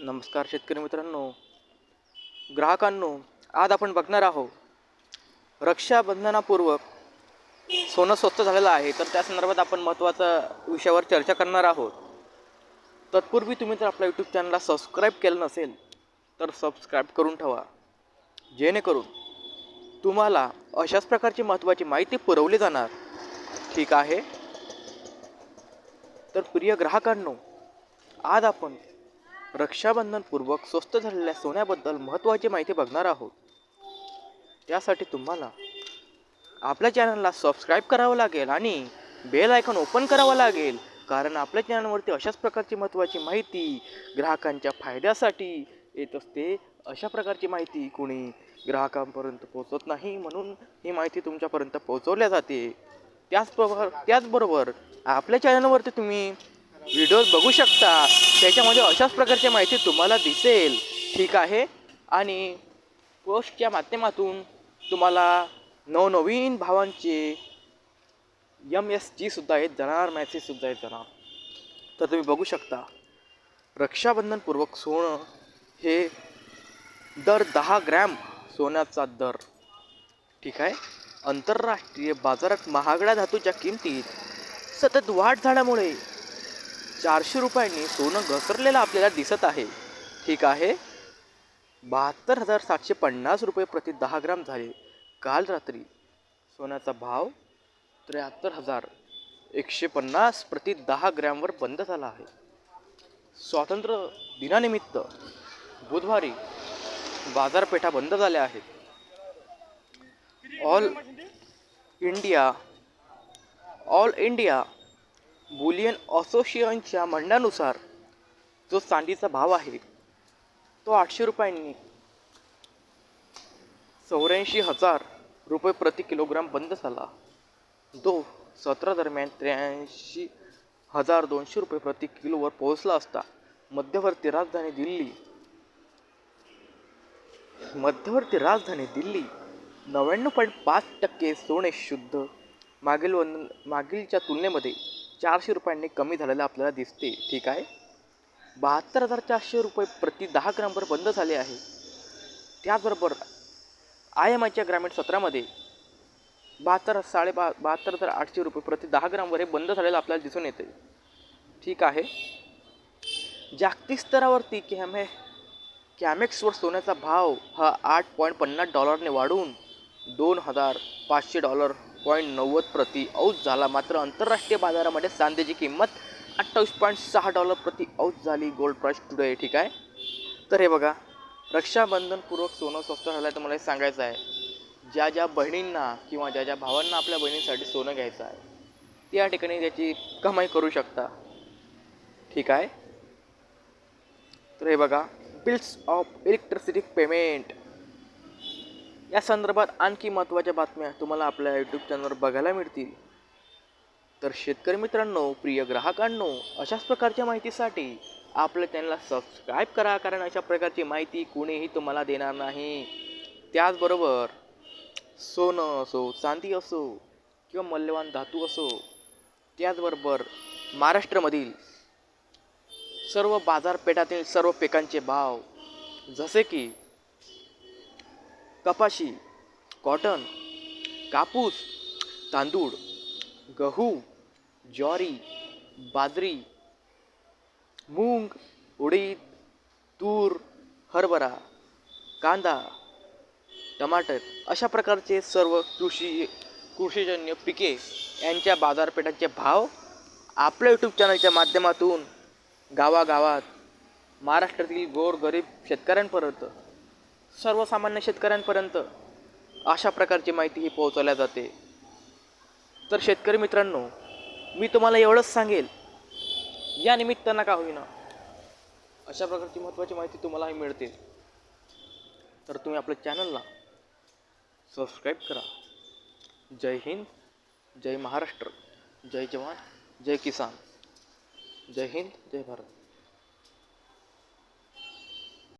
नमस्कार शेतकरी मित्रांनो ग्राहकांनो आज आपण बघणार आहोत रक्षाबंधनापूर्वक सोनं स्वस्त झालेलं आहे. तर त्या संदर्भात आपण महत्त्वाच्या विषयावर चर्चा करणार आहोत. तत्पूर्वी तुम्ही जर आपल्या यूट्यूब चॅनलला सबस्क्राईब केलं नसेल तर सबस्क्राईब करून ठेवा. जेणेकरून तुम्हाला अशाच प्रकारची महत्त्वाची माहिती पुरवली जाणार. ठीक आहे? तर प्रिय ग्राहकांनो आज आपण रक्षाबंधनपूर्वक स्वस्त झालेल्या सोन्याबद्दल महत्त्वाची माहिती बघणार आहोत. त्यासाठी तुम्हाला आपल्या चॅनलला सबस्क्राईब करावं लागेल आणि बेल आयकॉन ओपन करावं लागेल कारण आपल्या चॅनलवरती अशाच प्रकारची महत्त्वाची माहिती ग्राहकांच्या फायद्यासाठी येत असते. अशा प्रकारची माहिती कोणी ग्राहकांपर्यंत पोहोचत नाही म्हणून ही माहिती तुमच्यापर्यंत पोहोचवल्या जाते. त्याचबरोबर त्याचबरोबर आपल्या चॅनलवरती तुम्ही व्हिडिओज बघू शकता. त्याच्यामध्ये अशाच प्रकारची माहिती तुम्हाला दिसेल. ठीक आहे? आणि पोस्टच्या माध्यमातून तुम्हाला नवनवीन भावांचे यम एस जीसुद्धा येत जाणार मॅसेजसुद्धा येत जाणार तर तुम्ही बघू शकता. रक्षाबंधनपूर्वक सोनं हे दर दहा ग्रॅम सोन्याचा दर. ठीक आहे? आंतरराष्ट्रीय बाजारात महागड्या धातूच्या किमतीत सतत वाढ झाल्यामुळे चारशे रुपयांनी सोनं घसरलेलं आपल्याला दिसत आहे. ठीक आहे. बहात्तर हजार सातशे पन्नास रुपये प्रति दहा ग्राम झाले. काल रात्री सोन्याचा भाव त्र्याहत्तर हजार एकशे पन्नास प्रति दहा ग्रॅमवर बंद झाला आहे. स्वातंत्र्य दिनानिमित्त बुधवारी बाजारपेठा बंद झाल्या आहेत. All India all India bullion असोसिएशनच्या म्हणण्यानुसार जो चांदीचा भाव आहे तो आठशे रुपयांनी चौऱ्याऐंशी हजार रुपये प्रति किलोग्राम बंद झाला. जो सतरा दरम्यान त्र्याऐंशी हजार दोनशे रुपये प्रति किलोवर पोहोचला असता मध्यवर्ती राजधानी दिल्ली मध्यवर्ती राजधानी दिल्ली नव्याण्णव पॉईंट पाच टक्के सोने शुद्ध मागील वन मागीलच्या तुलनेमध्ये चारशे रुपयांनी कमी झालेलं आपल्याला दिसते. ठीक आहे? बहात्तर हजार चारशे रुपये प्रति दहा ग्रामवर बंद झाले आहे. त्याचबरोबर आय एम आयच्या ग्रामीण सत्रामध्ये बहात्तर साडे बा बहात्तर हजार आठशे रुपये प्रति दहा ग्रामवर हे बंद झालेलं आपल्याला दिसून येते ठीक आहे? जागतिक स्तरावरती कॅमे कॅमेक्सवर सोन्याचा भाव हा आठ पॉईंट पन्नास डॉलरने वाढून दोन हजार पाचशे डॉलर पॉईंट नव्वद प्रति औस झाला. मात्र आंतरराष्ट्रीय बाजारामध्ये चांदीची किंमत अठ्ठावीस पॉईंट सहा डॉलर प्रति औस झाली. गोल्ड प्राईस टुडे ठीक आहे. तर हे बघा रक्षाबंधनपूर्वक सोनं स्वस्त झालं आहे तर मला हे सांगायचं आहे. ज्या ज्या बहिणींना किंवा ज्या ज्या भावांना आपल्या बहिणींसाठी सोनं घ्यायचं आहे त्या ठिकाणी त्याची कमाई करू शकता. ठीक आहे? तर हे बघा बिल्स ऑफ इलेक्ट्रिसिटी पेमेंट या संदर्भात आणखी महत्त्वाच्या बातम्या तुम्हाला आपल्या यूट्यूब चॅनलवर बघायला मिळतील. तर शेतकरी मित्रांनो प्रिय ग्राहकांनो अशाच प्रकारच्या माहितीसाठी आपल्या चॅनलला सबस्क्राईब करा कारण अशा प्रकारची माहिती कुणीही तुम्हाला देणार नाही. त्याचबरोबर सोनं असो चांदी असो किंवा मौल्यवान धातू असो त्याचबरोबर महाराष्ट्रामधील सर्व बाजारपेठातील सर्व पिकांचे भाव जसे की कपाशी कॉटन कापूस तांदूळ गहू ज्वारी बाजरी मूग उडीद तूर हरभरा कांदा टमाटर अशा प्रकारचे सर्व कृषी कृषीजन्य पिके यांच्या बाजारपेठांचे भाव आपल्या यूट्यूब चॅनलच्या माध्यमातून गावागावात महाराष्ट्रातील गोरगरीब शेतकऱ्यांपर्यंत सर्वसामान्य शेतकऱ्यांपर्यंत अशा प्रकारची माहिती ही पोहोचवल्या जाते. तर शेतकरी मित्रांनो मी तुम्हाला एवढंच सांगेल या निमित्तानं का होईना अशा प्रकारची महत्त्वाची माहिती तुम्हालाही मिळते. तर तुम्ही आपल्या चॅनलला सबस्क्राईब करा. जय हिंद जय महाराष्ट्र जय जवान जय किसान. जय हिंद जय भारत.